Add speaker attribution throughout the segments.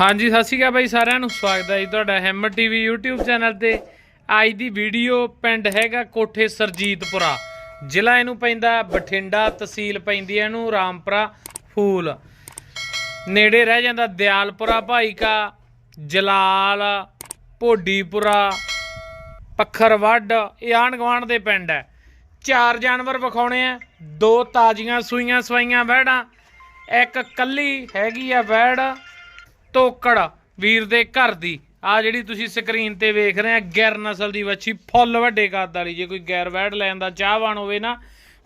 Speaker 1: ਹਾਂਜੀ, ਸਤਿ ਸ਼੍ਰੀ ਅਕਾਲ ਬਾਈ ਸਾਰਿਆਂ ਨੂੰ। ਸਵਾਗਤ ਹੈ ਜੀ ਤੁਹਾਡਾ ਹੈਮਰ ਟੀਵੀ YouTube ਚੈਨਲ ਤੇ। ਅੱਜ ਦੀ ਵੀਡੀਓ ਪਿੰਡ ਹੈਗਾ ਕੋਠੇ ਸਰਜੀਤਪੁਰਾ। ਜ਼ਿਲ੍ਹਾ ਇਹਨੂੰ ਪੈਂਦਾ ਬਠਿੰਡਾ, ਤਹਿਸੀਲ ਪੈਂਦੀ ਹੈ ਇਹਨੂੰ ਰਾਮਪੁਰਾ, ਫੂਲ। ਨੇੜੇ ਰਹਿ ਜਾਂਦਾ ਦਿਆਲਪੁਰਾ ਭਾਈਕਾ, ਜਲਾਲ, ਭੋਡੀਪੁਰਾ ਪੱਖਰ ਵੱਡ ਇਹ ਆਂਢ ਗੁਆਂਢ ਦੇ ਪਿੰਡ ਹੈ। ਚਾਰ ਜਾਨਵਰ ਵਿਖਾਉਣੇ ਆ, ਦੋ ਤਾਜ਼ੀਆਂ ਸੂਈਆਂ ਸਵਾਈਆਂ ਵਹਿੜਾਂ, ਇੱਕ ਕੱਲੀ ਹੈਗੀ ਆ ਵਹਿੜ ਤੋਕੜ ਵੀਰ ਦੇ ਘਰ ਦੀ। ਆ ਜਿਹੜੀ ਤੁਸੀਂ ਸਕਰੀਨ ਤੇ ਵੇਖ ਰਹੇ ਆ ਗੈਰ ਨਸਲ ਦੀ ਵੱਛੀ ਫੁੱਲ ਵੱਡੇ ਕੱਦ ਵਾਲੀ। ਜੇ ਕੋਈ ਗੈਰ ਵਹਿੜ ਲੈਣ ਦਾ ਚਾਹਵਾਨ ਹੋਵੇ ਨਾ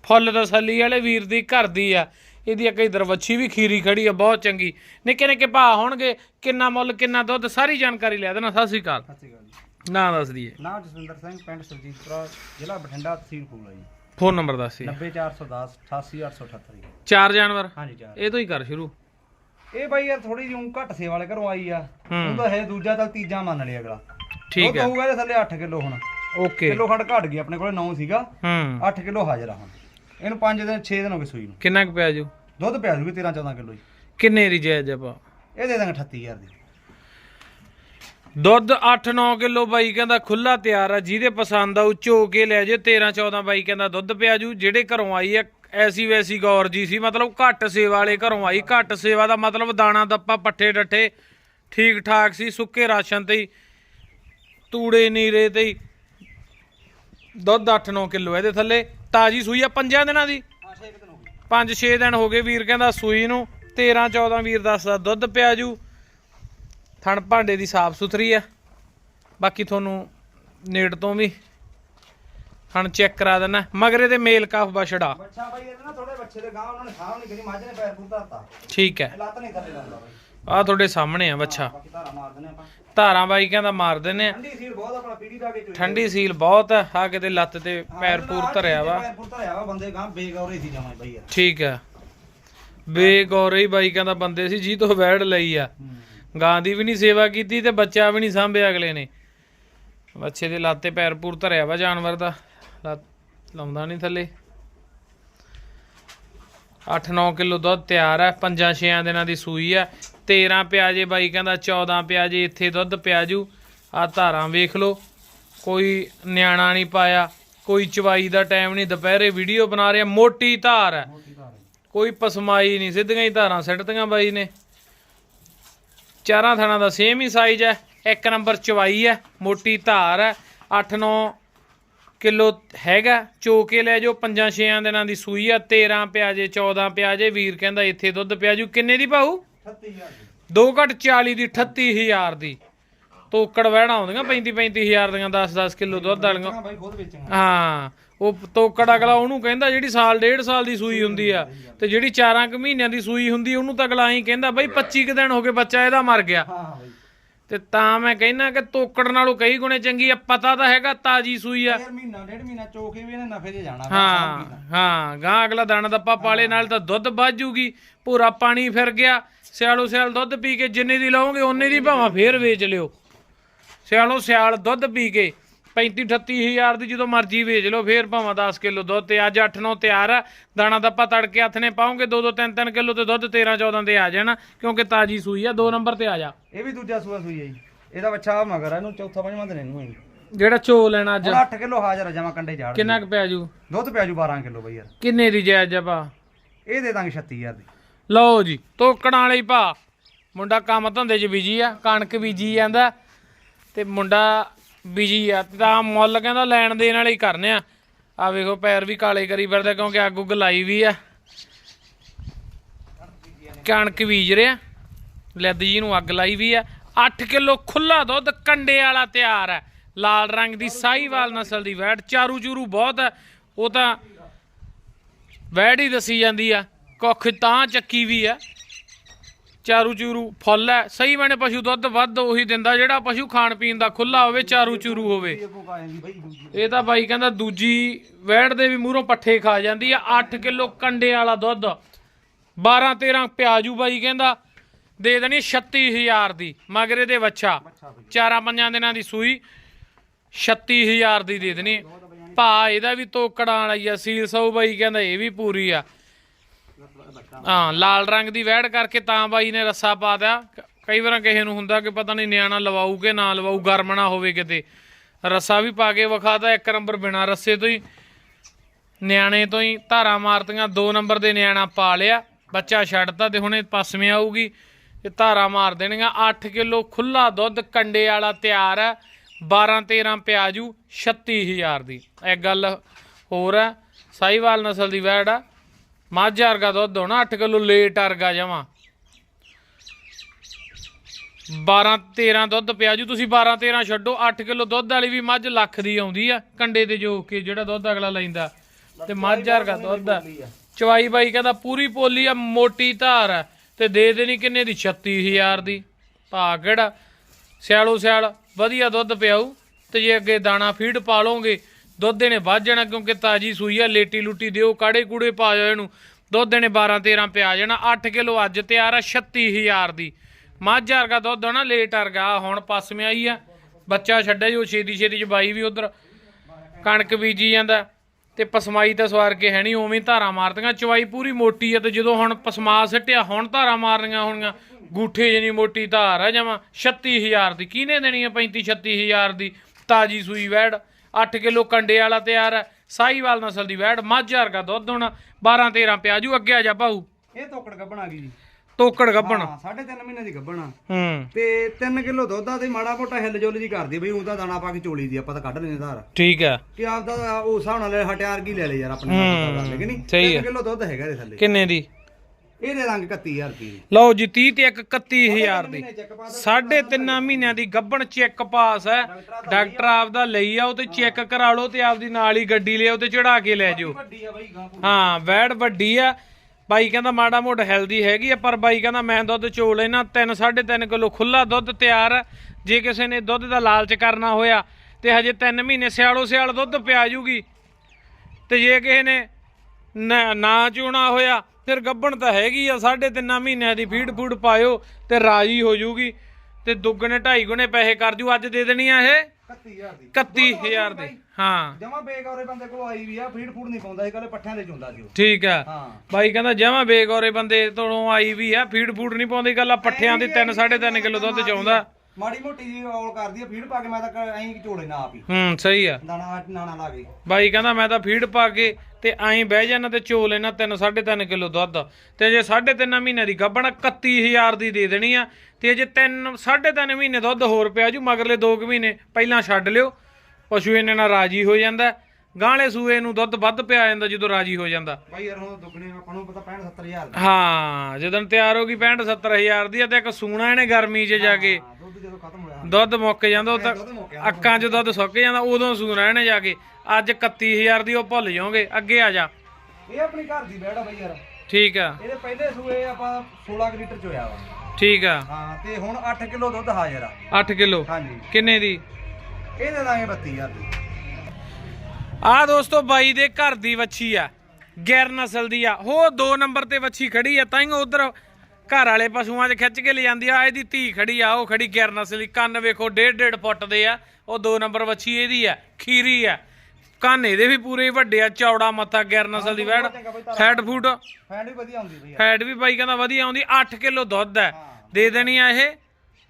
Speaker 1: ਫੁੱਲ ਤਸੱਲੀ ਵਾਲੇ ਵੀਰ ਦੀ ਘਰ ਦੀ ਆ। ਇਹਦੀ ਇੱਕ ਇਧਰ ਵੱਛੀ ਵੀ ਖੀਰੀ ਖੜੀ ਆ ਬਹੁਤ ਚੰਗੀ। ਨਿੱਕੇ ਨਿੱਕੇ ਭਾ ਹੋਣਗੇ ਕਿੰਨਾ ਮੁੱਲ ਕਿੰਨਾ ਦੁੱਧ ਸਾਰੀ ਜਾਣਕਾਰੀ ਲੈ ਦੇਣਾ। ਸਤਿ ਸ੍ਰੀ ਅਕਾਲ।
Speaker 2: ਸਤਿ ਸ਼੍ਰੀ ਅਕਾਲ ਜੀ।
Speaker 1: ਨਾਂ ਦੱਸ ਦਈਏ।
Speaker 2: ਨਾਮ ਜਸਵਿੰਦਰ ਸਿੰਘ ਪਿੰਡ ਸਰਜੀਤਪੁਰਾ ਜ਼ਿਲ੍ਹਾ ਬਠਿੰਡਾ ਤਹਿਸੀਲ ਫੂਲਾ ਜੀ।
Speaker 1: ਫੋਨ ਨੰਬਰ ਦੱਸ ਜੀ
Speaker 2: 90410 88878 ਜੀ।
Speaker 1: ਚਾਰ ਜਾਨਵਰ?
Speaker 2: ਹਾਂਜੀ ਚਾਰ।
Speaker 1: ਇਹ ਤੋਂ ਹੀ ਕਰ ਸ਼ੁਰੂ।
Speaker 2: ਇਹ ਬਾਈ ਯਾਰ ਥੋੜੀ ਜਿਹੀ ਘੱਟ ਸੇਵਾ ਵਾਲੇ ਘਰੋਂ ਆਈ ਆ।
Speaker 1: ਹੂੰ।
Speaker 2: ਉਹ ਤਾਂ ਹੈ ਦੂਜਾ ਤਾਂ ਤੀਜਾ ਮੰਨ ਲਿਆ ਅਗਲਾ।
Speaker 1: ਠੀਕ
Speaker 2: ਉਹ
Speaker 1: ਹੈ।
Speaker 2: ਹੋਊਗਾ ਇਹਦੇ ਥੱਲੇ 8 ਕਿਲੋ ਹੁਣ।
Speaker 1: ਓਕੇ।
Speaker 2: ਕਿਲੋ ਖੰਡ ਘਟ ਗਈ ਆਪਣੇ ਕੋਲੇ 9 ਸੀਗਾ।
Speaker 1: ਹੂੰ।
Speaker 2: 8 ਕਿਲੋ ਹਾਜ਼ਰ ਆ ਹੁਣ। ਇਹਨੂੰ 5 ਦਿਨ 6 ਦਿਨ ਹੋ ਗਏ ਸੂਈ ਨੂੰ।
Speaker 1: ਕਿੰਨਾ ਕੁ ਪਿਆ ਜੂ?
Speaker 2: ਦੁੱਧ ਪਿਆ ਜੂਗੀ 13 14 ਕਿਲੋ ਜੀ
Speaker 1: ਕਿੰਨੇ ਦੀ ਜਾਇਜ਼ ਆਪਾਂ
Speaker 2: ਇਹ ਦੇ ਦਾਂਗੇ 38000 ਦੀ।
Speaker 1: ਦੁੱਧ 8-9 ਕਿਲੋ ਬਾਈ ਕਹਿੰਦਾ ਖੁੱਲਾ ਤਿਆਰ ਆ ਜਿਹਦੇ ਪਸੰਦ ਆਊ ਝੋ ਕੇ ਲੈ ਜੇ 13-14 ਬਾਈ ਕਹਿੰਦਾ ਦੁੱਧ ਪਿਆ ਜੂ ਜਿਹੜੇ ਘਰੋਂ ਆਈ ਆ ਐਸੀ ਵੈਸੀ ਗੌਰ ਜੀ ਸੀ ਮਤਲਬ ਘੱਟ ਸੇਵਾ ਵਾਲੇ ਘਰੋਂ ਆਈ। ਘੱਟ ਸੇਵਾ ਦਾ ਮਤਲਬ ਦਾਣਾ ਦੱਪਾ ਪੱਠੇ ਡੱਠੇ ਠੀਕ ਠਾਕ ਸੀ ਸੁੱਕੇ ਰਾਸ਼ਨ ਤੇ ਤੂੜੇ ਨੀਰੇ ਤੇ ਦੁੱਧ 8-9 ਕਿਲੋ ਇਹਦੇ ਥੱਲੇ ਤਾਜੀ ਸੂਈ ਆ ਪੰਜਾਂ ਦਿਨਾਂ ਦੀ?
Speaker 2: ਹਾਂ 6 ਦਿਨ ਹੋ ਗਏ।
Speaker 1: 5-6 ਦਿਨ ਹੋ ਗਏ ਵੀਰ ਕਹਿੰਦਾ ਸੂਈ ਨੂੰ 13-14 ਵੀਰ ਦੱਸਦਾ ਦੁੱਧ ਪਿਆ ਜੂ। ਥਣ ਭਾਂਡੇ ਦੀ ਸਾਫ਼ ਸੁਥਰੀ ਆ। ਬਾਕੀ ਤੁਹਾਨੂੰ ਨੇੜ ਤੋਂ ਵੀ ਥਣ ਚੈੱਕ ਕਰਾ ਦੇਣਾ ਮਗਰੇ ਤੇ ਮੇਲ ਕਾਫ ਬਛੜਾ
Speaker 2: ਬੱਚਾ ਬਾਈ ਇਹਦੇ ਨਾ ਥੋੜੇ ਬੱਚੇ ਦੇ ਗਾਂ ਉਹਨਾਂ ਨੇ ਸਾਹ ਨਹੀਂ ਕਰੀ ਮੱਝ ਨੇ ਪੈਰ ਪੂਰ ਧਰਤਾ।
Speaker 1: ਠੀਕ ਹੈ।
Speaker 2: ਲੱਤ ਨਹੀਂ ਥੱਲੇ ਲਾਉਂਦਾ ਬਾਈ।
Speaker 1: ਆ ਤੁਹਾਡੇ ਸਾਹਮਣੇ ਆ ਬੱਚਾ।
Speaker 2: ਬਾਕੀ ਧਾਰਾ ਮਾਰ ਦਿੰਦੇ ਆਪਾਂ।
Speaker 1: ਧਾਰਾਂ ਬਾਈ ਕਹਿੰਦਾ ਮਾਰ ਦਿੰਨੇ ਆ।
Speaker 2: ਠੰਡੀ ਸੀਲ ਬਹੁਤ ਆਪਣਾ ਪੀੜੀ ਦਾ ਕੇ ਚੋਈ
Speaker 1: ਠੰਡੀ ਸੀਲ ਬਹੁਤ ਆ ਆ ਕਿਤੇ ਲੱਤ ਤੇ ਪੈਰ ਪੂਰ ਧਰਿਆ ਵਾ।
Speaker 2: ਪੈਰ ਪੂਰ ਧਰਿਆ ਵਾ ਬੰਦੇ ਗਾਂ ਬੇਗੌਰੇ ਸੀ ਜਮਾਂ ਬਈ ਯਾਰ।
Speaker 1: ਠੀਕ ਆ। ਬੇਗੌਰੇ ਹੀ ਬਾਈ ਕਹਿੰਦਾ ਬੰਦੇ ਸੀ ਜੀ ਤੋਂ ਵੈੜ ਲਈ ਆ। ਗਾਂ ਦੀ ਵੀ ਨਹੀਂ ਸੇਵਾ ਕੀਤੀ ਤੇ ਬੱਚਾ ਵੀ ਨਹੀਂ ਸਾਂਭਿਆ ਅਗਲੇ ਨੇ। ਬੱਚੇ ਦੇ ਲਾਤੇ ਪੈਰ ਪੂਰ ਧਰਿਆ ਵਾ ਜਾਨਵਰ ਦਾ। ਲਾਉਂਦਾ ਨਹੀਂ ਥੱਲੇ। 8-9 ਕਿਲੋ ਦੁੱਧ ਤਿਆਰ ਹੈ 5-6 ਦਿਨਾਂ ਦੀ ਸੂਈ ਹੈ 13 ਪਿਆਜੇ ਬਾਈ ਕਹਿੰਦਾ 14 ਪਿਆਜੇ ਇੱਥੇ ਦੁੱਧ ਪਿਆਜੂ। ਆ ਧਾਰਾਂ ਵੇਖ ਲਓ। ਕੋਈ ਨਿਆਣਾ ਨਹੀਂ ਪਾਇਆ ਕੋਈ ਚਵਾਈ ਦਾ ਟਾਈਮ ਨਹੀਂ। ਦੁਪਹਿਰੇ ਵੀਡੀਓ ਬਣਾ ਰਿਹਾ ਮੋਟੀ ਧਾਰ ਹੈ। ਕੋਈ ਪਸਮਾਈ ਨਹੀਂ ਸਿੱਧੀਆਂ ਹੀ ਧਾਰਾਂ ਸਿੱਟਦੀਆਂ ਬਾਈ ਨੇ। ਚਾਰਾਂ ਥਾਣਾ ਦਾ ਸੇਮ ਹੀ ਸਾਈਜ਼ ਹੈ ਇੱਕ ਨੰਬਰ ਚਵਾਈ ਹੈ ਮੋਟੀ ਧਾਰ ਹੈ 8-9 ਕਿਲੋ ਹੈਗਾ ਚੋ ਕੇ ਲੈ ਜਾਓ ਪੰਜਾਂ ਛੇਆਂ ਦਿਨਾਂ ਦੀ ਸੂਈ ਆ 13 ਪਿਆਜੇ 14 ਪਿਆਜੇ ਵੀਰ ਕਹਿੰਦਾ ਇੱਥੇ ਦੁੱਧ ਪਿਆਜੂ ਕਿੰਨੇ ਦੀ ਪਾਉ
Speaker 2: 38000 ਦੀ
Speaker 1: 2 ਘਟ 40 ਦੀ 38000 ਦੀ। ਤੋਕੜ ਵਹਿਣਾ ਆਉਂਦੀਆਂ 35 35000 ਦੀਆਂ 10 10 ਕਿਲੋ ਦੁੱਧ ਵਾਲੀਆਂ।
Speaker 2: ਹਾਂ
Speaker 1: ਉਹ ਤੋਕੜ ਅਗਲਾ ਉਹਨੂੰ ਕਹਿੰਦਾ ਜਿਹੜੀ ਸਾਲ ਡੇਢ ਸਾਲ ਦੀ ਸੂਈ ਹੁੰਦੀ ਆ ਤੇ ਜਿਹੜੀ 4 ਕੁ ਮਹੀਨਿਆਂ ਦੀ ਸੂਈ ਹੁੰਦੀ ਉਹਨੂੰ ਤਾਂ ਅਗਲਾ ਹੀ ਕਹਿੰਦਾ ਬਈ 25 ਕੁ ਦਿਨ ਹੋ ਗਏ ਬੱਚਾ ਇਹਦਾ ਮਰ ਗਿਆ।
Speaker 2: ਹਾਂ ਹਾਂ ਬਾਈ।
Speaker 1: ਤੇ ਤਾਂ ਮੈਂ ਕਹਿੰਦਾ ਕਿ ਤੋਕੜ ਨਾਲੋਂ ਕਈ ਗੁਣੇ ਚੰਗੀ ਆ ਪਤਾ ਤਾਂ ਹੈਗਾ ਤਾਜੀ ਸੂਈ ਆ।
Speaker 2: ਯਾਰ ਮਹੀਨਾ ਡੇਢ ਮਹੀਨਾ ਚੋਕੇ ਵੀ ਇਹਨੇ ਨਫੇ 'ਚ ਜਾਣਾ
Speaker 1: ਹਾਂ ਹਾਂ ਗਾਂ ਅਗਲਾ ਦਾਣਾ ਦੱਪਾ ਪਾਲੇ ਨਾਲ ਤਾਂ ਦੁੱਧ ਵੱਧ ਜੂਗੀ ਪੂਰਾ ਪਾਣੀ ਫਿਰ ਗਿਆ ਸਿਆਲੋ ਸਿਆਲ ਦੁੱਧ ਪੀ ਕੇ ਜਿੰਨੇ ਦੀ ਲਾਓਗੇ ਉਹਨੇ ਦੀ ਭਾਵਾਂ ਫੇਰ ਵੇਚ ਲਿਓ। ਸਿਆਲੋ ਸਿਆਲ ਦੁੱਧ ਪੀ ਕੇ 35 38 ਹਜ਼ਾਰ ਦੀ ਜਦੋਂ ਮਰਜ਼ੀ ਵੇਚ ਲਓ ਫੇਰ ਭਾਵਾਂ 10 ਕਿਲੋ ਦੁੱਧ ਤੇ ਅੱਜ 8 9 ਤਿਆਰ ਆ। ਦਾਣਾ ਦੱਪਾ ਤੜਕੇ ਹੱਥ ਨੇ ਪਾਉਂਗੇ 2 2 3 3 ਕਿਲੋ ਤੇ ਦੁੱਧ 13 14 ਤੇ ਆ ਜਾਣਾ ਕਿਉਂਕਿ ਤਾਜੀ ਸੂਈ ਆ 2 ਨੰਬਰ ਤੇ ਆ ਜਾ।
Speaker 2: ਇਹ ਵੀ ਦੂਜਾ ਸੂਆ ਸੂਈ ਹੈ ਜੀ। ਇਹਦਾ ਬੱਚਾ ਆ ਮਗਰ ਆ, ਇਹਨੂੰ ਚੌਥਾ ਪੰਜਵਾਂ ਦਿਨ ਇਹਨੂੰ ਹੈ ਜੀ।
Speaker 1: ਜਿਹੜਾ ਚੋ ਲੈਣਾ ਅੱਜ।
Speaker 2: ਹੁਣ 8 ਕਿਲੋ ਹਾਜ਼ਰ ਆ ਜਮਾ ਕੰਡੇ ਝਾੜ
Speaker 1: ਕਿੰਨਾ ਕੁ ਪੈ ਜੂ?
Speaker 2: ਦੁੱਧ ਪਿਆ ਜੂ 12 ਕਿਲੋ ਬਈ ਯਾਰ।
Speaker 1: ਕਿੰਨੇ ਦੀ ਜਾਇਜ਼ ਆ
Speaker 2: ਇਹ ਦੇ ਦਾਂਗੇ 36000 ਦੀ।
Speaker 1: ਲਓ ਜੀ ਤੋਕੜਾਂ ਵਾਲੇ ਭਾ। ਮੁੰਡਾ ਕੰਮ ਧੰਦੇ 'ਚ ਬਿਜ਼ੀ ਆ ਕਣਕ ਬੀਜੀ ਜਾਂਦਾ ਤੇ ਮੁੰਡਾ ਬਿਜ਼ੀ ਆ, ਤਾਂ ਮੁੱਲ ਕਹਿੰਦਾ ਲੈਣ ਦੇਣ ਵਾਲੇ ਹੀ ਕਰਨੇ ਆ। ਆ ਵੇਖੋ, ਪੈਰ ਵੀ ਕਾਲੇ ਕਰੀ ਫਿਰਦੇ ਕਿਉਂਕਿ ਅੱਗ ਉੱਗ ਲਾਈ ਵੀ ਆ। ਕਣਕ ਬੀਜ ਰਿਆ ਲੱਦ ਜੀ ਨੂੰ ਅੱਗ ਲਾਈ ਵੀ ਆ। 8 ਕਿਲੋ ਖੁੱਲਾ ਦੁੱਧ ਕੰਡੇ ਵਾਲਾ ਤਿਆਰ ਹੈ ਲਾਲ ਰੰਗ ਦੀ ਸਾਹੀਵਾਲ ਨਸਲ ਦੀ ਵੈੜ, ਚਾਰੂ ਚੂਰੂ ਬਹੁਤ ਹੈ ਉਹ ਤਾਂ ਵੈੜ ਹੀ ਦੱਸੀ ਜਾਂਦੀ ਆ। ਕੁੱਖ ਤਾਂ ਚੱਕੀ ਵੀ ਆ। ਚਾਰੂ ਚੂਰੂ ਫੁੱਲ ਹੈ। ਸਹੀ ਮੈਨੇ ਪਸ਼ੂ ਦੁੱਧ ਵੱਧ ਉਹੀ ਦਿੰਦਾ, ਜਿਹੜਾ ਪਸ਼ੂ ਖਾਣ ਪੀਣ ਦਾ ਖੁੱਲਾ ਹੋਵੇ, ਚਾਰੂ ਚੂਰੂ ਹੋਵੇ।
Speaker 2: ਇਹ
Speaker 1: ਤਾਂ ਬਾਈ ਕਹਿੰਦਾ ਦੂਜੀ ਵੈੜ ਦੇ ਵੀ ਮੂਹਰੋਂ ਪੱਠੇ ਖਾ ਜਾਂਦੀ ਆ 8 ਕਿਲੋ ਕੰਡੇ ਵਾਲਾ ਦੁੱਧ। 12 13 ਪਿਆਜੂ ਬਾਈ ਕਹਿੰਦਾ, ਦੇ ਦੇਣੀ 36000 ਦੀ, ਮਗਰੇ ਦੇ ਵੱਛਾ। ਚਾਰਾਂ ਪੰਜਾਂ ਦਿਨਾਂ ਦੀ ਸੂਈ 36000 ਦੀ ਦੇ ਦੇਣੀ। ਭਾ, ਇਹਦਾ ਵੀ ਤੋਕੜਾਂ ਵਾਲਾ ਹੀ ਆ, ਸੀਲ ਸੌ ਬਾਈ ਕਹਿੰਦਾ ਇਹ ਵੀ ਪੂਰੀ ਆ। ਹਾਂ, ਲਾਲ ਰੰਗ ਦੀ ਵੈੜ ਕਰਕੇ ਤਾਂ ਬਾਈ ਨੇ ਰੱਸਾ ਪਾ ਦਿਆ ਕਈ ਵਾਰਾਂ ਕਿਸੇ ਨੂੰ ਹੁੰਦਾ ਕਿ ਪਤਾ ਨਹੀਂ ਨਿਆਣਾ ਲਵਾਉ ਕਿ ਨਾ ਲਵਾਉ ਗਰਮ ਨਾ ਹੋਵੇ ਕਿਤੇ। ਰੱਸਾ ਵੀ ਪਾ ਕੇ ਵਿਖਾਤਾ, ਇੱਕ ਨੰਬਰ ਬਿਨਾ ਰੱਸੇ ਤੋਂ ਹੀ। ਨਿਆਣੇ ਤੋਂ ਹੀ ਧਾਰਾ ਮਾਰਤੀਆਂ, ਦੋ ਨੰਬਰ ਦੇ ਨਿਆਣਾ ਪਾ ਲਿਆ। ਬੱਚਾ ਛੱਡਤਾ ਤੇ ਹੁਣੇ ਪਸਮੇ ਆਊਗੀ। ਤੇ ਧਾਰਾ ਮਾਰ ਦੇਣੀਆਂ। 8 ਕਿਲੋ ਖੁੱਲਾ ਦੁੱਧ, ਕੰਡੇ ਵਾਲਾ ਤਿਆਰ ਹੈ। 12 13 ਪਿਆਜੂ 36000 ਦੀ। ਇੱਕ ਗੱਲ ਹੋਰ ਹੈ। ਸਾਈਵਾਲ ਨਸਲ ਦੀ ਵੈੜ ਆ ਮੱਝ ਵਰਗਾ ਦੁੱਧ ਹੋਣਾ 8 ਕਿਲੋ ਲੇਟ ਵਰਗਾ ਜਮਾ। 12 13 ਦੁੱਧ ਪਿਆਜੂ ਤੁਸੀਂ 12 13 ਛੱਡੋ 8 ਕਿਲੋ ਦੁੱਧ ਵਾਲੀ ਵੀ ਮੱਝ ਲੱਖ ਦੀ ਆਉਂਦੀ ਆ ਕੰਡੇ ਤੇ ਜੋ ਕੇ ਜਿਹੜਾ ਦੁੱਧ ਅਗਲਾ ਲੈਂਦਾ। ਤੇ ਮੱਝ ਵਰਗਾ ਦੁੱਧ ਆ। ਚਵਾਈ ਬਾਈ ਕਹਿੰਦਾ ਪੂਰੀ ਪੋਲੀ ਆ ਮੋਟੀ ਧਾਰ ਆ ਤੇ ਦੇ ਦੇਣੀ ਕਿੰਨੇ ਦੀ? 36000 ਦੀ। ਭਾ ਕਿਹੜਾ? ਸਿਆਲੋ ਸਿਆਲ ਵਧੀਆ ਦੁੱਧ ਪਿਆਊ ਤੇ ਜੇ ਅੱਗੇ ਦਾਣਾ ਫੀਡ ਪਾ ਲਓਗੇ ਦੁੱਧ ਇਹਨੇ ਵੱਧ ਜਾਣਾ ਕਿਉਂਕਿ ਤਾਜੀ ਸੂਈ ਆ, ਲੇਟੀ ਲੂਟੀ ਦਿਓ, ਕਾੜੇ ਕੂੜੇ ਪਾ ਜਾਓ ਇਹਨੂੰ। ਦੁੱਧ ਇਹਨੇ 12 13 ਪਿਆ ਜਾਣਾ 8 ਕਿਲੋ ਅੱਜ ਤਿਆਰ ਆ 36000 ਦੀ। ਮੱਝ ਵਰਗਾ ਦੁੱਧ ਨਾ, ਲੇਟ ਵਰਗਾ, ਆਹ ਹੁਣ ਪਸਮੇ ਆਈ ਆ। ਬੱਚਾ ਛੱਡਿਆ ਜੀ, ਉਹ ਛੇਤੀ ਛੇਤੀ ਚ ਬਾਈ ਵੀ ਉਧਰ। ਕਣਕ ਬੀਜੀ ਜਾਂਦਾ, ਤੇ ਪਸਮਾਈ ਤਾਂ ਸਵਾਰ ਕੇ ਹੈ ਨਹੀਂ, ਉਵੇਂ ਹੀ ਧਾਰਾਂ ਮਾਰਦੀਆਂ। ਚਵਾਈ ਪੂਰੀ ਮੋਟੀ ਆ, ਤੇ ਜਦੋਂ ਹੁਣ ਪਸਮਾ ਸਿੱਟਿਆ ਹੁਣ ਧਾਰਾਂ ਮਾਰਨੀਆਂ ਹੋਣੀਆਂ ਗੂਠੇ ਜਿਹੀ ਮੋਟੀ ਧਾਰ ਆ ਜਮਾ 36000 ਦੀ। ਕਿਹਨੇ ਦੇਣੀ ਆ 35 36000 ਦੀ? ਤਾਜੀ ਸੂਈ ਵੈੜ। 8 ਕਿਲੋ ਕੰਡੇ ਵਾਲਾ ਤਿਆਰ ਆ ਸਾਈਵਾਲ ਨਸਲ ਦੀ ਵੈੜ ਮੱਝ ਵਰਗਾ ਦੁੱਧ ਹੋਣਾ 12 13 ਪਿਆਜੂ ਅੱਗੇ ਆ ਜਾ ਭਾਊ।
Speaker 2: ਇਹ ਤੋਕੜ ਗੱਬਣ ਆ ਗਈ ਜੀ।
Speaker 1: ਤੋਕੜ ਗੱਬਣ।
Speaker 2: ਹਾਂ ਸਾਢੇ ਤਿੰਨ ਮਹੀਨੇ ਦੀ ਗੱਬਣ ਆ।
Speaker 1: ਹੂੰ।
Speaker 2: ਤੇ 3 ਕਿਲੋ ਦੁੱਧ ਆ ਤੇ ਮਾੜਾ ਮੋਟਾ ਹਿੱਲ ਜੁਲ ਜੀ ਕਰਦੀ ਬਈ ਉਹਦਾ ਦਾਣਾ ਪਾ ਕੇ ਚੋਲੀ ਦੀ ਆਪਾਂ ਤਾਂ ਕੱਢ ਲੈਨੇ ਧਾਰ।
Speaker 1: ਠੀਕ ਆ
Speaker 2: ਕਿ ਆਪਦਾ ਉਹ ਹਿਸਾਬ ਨਾਲ ਹਟਿਆਰ ਕੀ ਲੈ ਲੈ ਯਾਰ ਆਪਣੇ ਨਾਲ ਪਤਾ ਕਰ ਲੈ ਕਿ ਨਹੀਂ?
Speaker 1: ਸਹੀ
Speaker 2: 3 ਕਿਲੋ ਦੁੱਧ ਹੈਗਾ ਇਹਦੇ ਥੱਲੇ।
Speaker 1: ਕਿੰਨੇ ਦੀ?
Speaker 2: ਇਹਦੇ ਰੰਗ 31000 ਰੁਪਏ ਦੀ।
Speaker 1: ਲਓ ਜੀ 30 ਤੇ ਇੱਕ 31000 ਦੀ।
Speaker 2: ਦੇ
Speaker 1: ਸਾਢੇ ਤਿੰਨਾਂ ਮਹੀਨਿਆਂ ਦੀ ਗੱਭਣ ਚੈੱਕ ਪਾਸ ਹੈ। ਡਾਕਟਰ ਆਪਦਾ ਲਈ ਆਓ ਤੇ ਚੈੱਕ ਕਰਾ ਲਓ ਤੇ ਆਪਦੀ ਨਾਲ ਹੀ ਗੱਡੀ ਲਿਆਓ ਤੇ ਚੜਾ ਕੇ ਲੈ ਜਾਓ। ਹਾਂ ਵੈੜ ਵੱਡੀ ਆ। ਬਾਈ ਕਹਿੰਦਾ ਮਾੜਾ ਮੋਟਾ ਹੈਲਦੀ ਹੈਗੀ ਆ ਪਰ ਬਾਈ ਕਹਿੰਦਾ ਮੈਂ ਦੁੱਧ ਚੋ ਲੈਣਾ 3 3.5 ਕਿਲੋ ਖੁੱਲਾ ਦੁੱਧ ਤਿਆਰ ਆ। ਜੇ ਕਿਸੇ ਨੇ ਦੁੱਧ ਦਾ ਲਾਲਚ ਕਰਨਾ ਹੋਇਆ ਤੇ ਹਜੇ 3 ਮਹੀਨੇ ਸਿਆਲੋ ਸਿਆਲ ਦੁੱਧ ਪਿਆ ਜੂਗੀ। ਤੇ ਜੇ ਕਿਸੇ ਨਾ- ਨਾ ਚੋਣਾ ਹੋਇਆ ਫਿਰ ਗੱਬਣ ਤਾਂ ਹੈਗੀ ਆ ਸਾਢੇ ਤਿੰਨਾਂ ਮਹੀਨਿਆਂ ਦੀ ਫੀਡ ਫੂਡ ਪਾਇਓ ਤੇ ਰਾਜੀ ਹੋ ਜੂਗੀ ਤੇ ਦੁੱਗਣੇ ਢਾਈ ਗੁਣੇ ਪੈਸੇ ਕਰ ਜੂ ਅੱਜ ਦੇ ਦੇਣੀ ਆ ਇਹ?
Speaker 2: 31000 ਦੀ।
Speaker 1: 31000 ਦੀ ਹਾਂ।
Speaker 2: ਜਮਾ ਬੇਗੌਰੇ ਬੰਦੇ ਕੋਲ ਆਈ ਵੀ ਆ ਫੀਡ ਫੂਡ ਨਹੀਂ ਪਾਉਂਦਾ ਇਹ ਕੱਲੇ ਪੱਠਿਆਂ ਦੇ ਚੁੰਦਾ ਸੀ ਉਹ।
Speaker 1: ਠੀਕ ਆ।
Speaker 2: ਹਾਂ।
Speaker 1: ਬਾਈ ਕਹਿੰਦਾ ਜਮਾ ਬੇਗੌਰੇ ਬੰਦੇ ਤੋਂ ਆਈ ਵੀ ਆ ਫੀਡ ਫੂਡ ਨਹੀਂ ਪਾਉਂਦੀ ਗੱਲ ਆ ਪੱਠਿਆਂ ਦੀ 3 3.5 ਕਿਲੋ ਦੁੱਧ ਚਾਉਂਦਾ
Speaker 2: ਮਾੜੀ ਮੋਟੀ ਜੀ ਔਲ ਕਰਦੀ ਆ ਫੀਡ ਪਾ ਕੇ ਮੈਂ ਤਾਂ ਐਂ ਝੋਲੇ ਨਾ ਆਪ ਹੀ।
Speaker 1: ਹੂੰ ਸਹੀ ਆ।
Speaker 2: ਦਾਣਾ ਨਾਣਾ ਲਾ ਕੇ।
Speaker 1: ਬਾਈ ਕਹਿੰਦਾ ਮੈਂ ਤਾਂ ਫੀਡ ਪਾ ਕੇ ਤੇ ਐਂ ਬਹਿ ਜਾਣਾ ਤੇ ਚੋ ਲੈਣਾ 3 3.5 ਕਿਲੋ ਦੁੱਧ। ਤੇ ਜੇ 3.5 ਮਹੀਨੇ ਦੀ ਗੱਬਣ 31000 ਦੀ ਦੇ ਦੇਣੀ ਆ ਤੇ ਜੇ 3 3.5 ਮਹੀਨੇ ਦੁੱਧ ਹੋਰ ਪਿਆ ਜੂ ਮਗਰਲੇ 2 ਮਹੀਨੇ ਪਹਿਲਾਂ ਛੱਡ ਲਿਓ। ਪਸ਼ੂ ਇਹਨੇ ਨਾਲ ਰਾਜੀ ਹੋ ਜਾਂਦਾ। ਗਾਂਲੇ ਸੂਏ ਨੂੰ ਦੁੱਧ ਵੱਧ ਪਿਆ ਜਾਂਦਾ ਜਦੋਂ ਰਾਜੀ ਹੋ ਜਾਂਦਾ।
Speaker 2: ਬਾਈ ਯਾਰ ਹੁਣ ਦੁੱਗਣੇ ਆਪਾਂ ਨੂੰ ਪਤਾ 65 70000
Speaker 1: ਹਾਂ ਜਦੋਂ ਤਿਆਰ ਹੋ ਗਈ 65 70000 ਦੀ ਆ ਤੇ ਇੱਕ ਸੂਣਾ ਇਹਨੇ ਗਰਮੀ 'ਚ ਜਾ ਕੇ।
Speaker 2: ਹਾਂ ਦੁੱਧ ਜਦੋਂ ਖਤਮ ਹੋਇਆ।
Speaker 1: ਦੁੱਧ ਮੁੱਕ ਜਾਂਦਾ ਉਹ ਤਾਂ
Speaker 2: ਦੁੱਧ
Speaker 1: 'ਚ ਦੁੱਧ ਸੁੱਕ ਜਾਂਦਾ ਉਦੋਂ ਸੂਣਾ ਇਹਨੇ ਜਾ ਕੇ। ਅੱਜ 31000 ਦੀ ਉਹ ਭੁੱਲ ਜਾਓਗੇ ਅੱਗੇ ਆ ਜਾ।
Speaker 2: ਇਹ ਆਪਣੀ ਘਰ ਦੀ ਬੈੜ ਆ ਬਾਈ ਯਾਰ।
Speaker 1: ਠੀਕ ਆ।
Speaker 2: ਇਹਦੇ ਪਹਿਲੇ ਸੂਏ ਆਪਾਂ 16 ਕੁ ਲੀਟਰ ਚੋਇਆ ਵਾ।
Speaker 1: ਠੀਕ ਆ।
Speaker 2: ਹਾਂ ਤੇ ਹੁਣ 8 ਕਿਲੋ ਦੁੱਧ ਹਾਜ਼ਰ ਆ
Speaker 1: 8 ਕਿਲੋ।
Speaker 2: ਹਾਂਜੀ।
Speaker 1: ਕਿੰਨੇ ਦੀ?
Speaker 2: ਇਹ ਦੇ ਦਾਂਗੇ 32000 ਦੀ।
Speaker 1: ਆ ਦੋਸਤੋ ਬਾਈ ਦੇ ਘਰ ਦੀ ਵੱਛੀ ਆ ਗੈਰ ਨਸਲ ਦੀ ਆ। ਹੋ ਦੋ ਨੰਬਰ ਤੇ ਵੱਛੀ ਖੜੀ ਆ ਤਾਂ ਹੀ ਉਧਰ ਘਰ ਵਾਲੇ ਪਸ਼ੂਆਂ 'ਚ ਖਿੱਚ ਕੇ ਲੈ ਜਾਂਦੀ ਆ। ਇਹਦੀ ਧੀ ਖੜੀ ਆ ਉਹ ਖੜੀ ਗੈਰ ਨਸਲੀ ਕੰਨ ਵੇਖੋ ਡੇਢ ਡੇਢ ਫੁੱਟ ਦੇ ਆ। ਉਹ ਦੋ ਨੰਬਰ ਵੱਛੀ ਇਹਦੀ ਆ ਖੀਰੀ ਆ। ਕੰਨ ਇਹਦੇ ਵੀ ਪੂਰੇ ਵੱਡੇ ਆ ਚੌੜਾ ਮੱਥਾ ਗੈਰ ਨਸਲ ਦੀ ਵੈੜ ਹੈਡ ਫੂਡ
Speaker 2: ਫੈਂਡ ਵੀ ਵਧੀਆ ਹੁੰਦੀ ਬਈ
Speaker 1: ਹੈਡ ਵੀ ਬਾਈ ਕਹਿੰਦਾ ਵਧੀਆ ਆਉਂਦੀ 8 ਕਿਲੋ ਦੁੱਧ ਹੈ। ਦੇ ਦੇਣੀ ਆ ਇਹ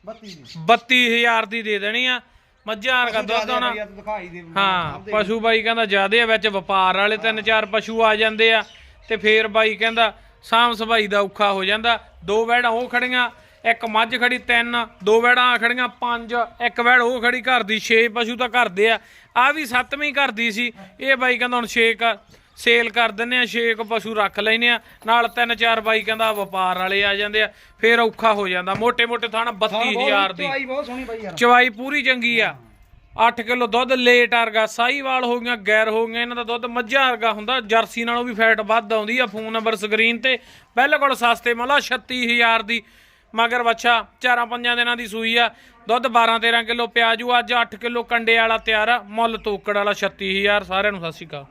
Speaker 2: 32 ਦੀ।
Speaker 1: 32000 ਦੀ ਦੇ ਦੇਣੀ ਆ। ਮੱਝਾਂ ਵਰਗਾ ਦੁੱਧ ਆਉਣਾ
Speaker 2: ਬਈ ਯਾਰ ਤੂੰ ਦਿਖਾਈ ਦੇ
Speaker 1: ਹਾਂ ਪਸ਼ੂ ਬਾਈ ਕਹਿੰਦਾ ਜਿਆਦੇ ਆ ਵਿੱਚ ਵਪਾਰ ਵਾਲੇ ਤਿੰਨ ਚਾਰ ਪਸ਼ੂ ਆ ਜਾਂਦੇ ਆ ਤੇ ਫੇਰ ਬਾਈ ਕਹਿੰਦਾ ਸਾਮ ਸਭਾਈ ਦਾ ਔਖਾ ਹੋ ਜਾਂਦਾ। ਦੋ ਵੈੜਾਂ ਉਹ ਖੜੀਆਂ ਇੱਕ ਮੱਝ ਖੜੀ ਤਿੰਨ ਦੋ ਵੈੜਾਂ ਆ ਖੜੀਆਂ ਪੰਜ ਇੱਕ ਵੈੜ ਉਹ ਖੜੀ ਘਰ ਦੀ 6 ਪਸ਼ੂ ਤਾਂ ਘਰ ਦੇ ਆ। ਆ ਵੀ ਸੱਤਵੀਂ ਘਰ ਦੀ ਸੀ ਇਹ ਬਾਈ ਕਹਿੰਦਾ ਹੁਣ 6 ਸੇਲ ਕਰ ਦਿੰਨੇ ਆ ਛੇਕ ਪਸ਼ੂ ਰੱਖ ਲੈਨੇ ਆ ਨਾਲ ਤਿੰਨ ਚਾਰ ਬਾਈ ਕਹਿੰਦਾ ਵਪਾਰ ਵਾਲੇ ਆ ਜਾਂਦੇ ਆ ਫੇਰ ਔਖਾ ਹੋ ਜਾਂਦਾ। ਮੋਟੇ ਮੋٹے ਥਾਣ 32000 ਦੀ।
Speaker 2: ਚਵਾਈ ਬਹੁਤ ਸੋਹਣੀ ਬਾਈ ਯਾਰ
Speaker 1: ਚਵਾਈ ਪੂਰੀ ਚੰਗੀ ਆ। 8 ਕਿਲੋ ਦੁੱਧ ਲੇਟ ਵਰਗਾ ਸਾਈਵਾਲ ਹੋ ਗਈਆਂ ਗੈਰ ਹੋ ਗਈਆਂ ਇਹਨਾਂ ਦਾ ਦੁੱਧ ਮੱਝਾ ਵਰਗਾ ਹੁੰਦਾ ਜਰਸੀ ਨਾਲੋਂ ਵੀ ਫੈਟ ਵੱਧ ਆਉਂਦੀ ਆ ਫੋਨ ਨੰਬਰ ਸਕਰੀਨ ਤੇ ਬਿਲਕੁਲ ਸਸਤੇ ਮਲਾ 36000 ਦੀ। ਮਗਰ ਵੱਛਾ ਚਾਰਾਂ ਪੰਜਾਂ ਦਿਨਾਂ ਦੀ ਸੂਈ ਆ ਦੁੱਧ 12-13 ਕਿਲੋ ਪਿਆਜੂ ਅੱਜ 8 ਕਿਲੋ ਕੰਡੇ ਵਾਲਾ ਤਿਆਰ ਆ ਮੁੱਲ ਤੋਕੜ ਵਾਲਾ 36000 ਸਾਰਿਆਂ ਨੂੰ ਸਤਿ ਸ਼੍ਰੀ ਅਕਾਲ।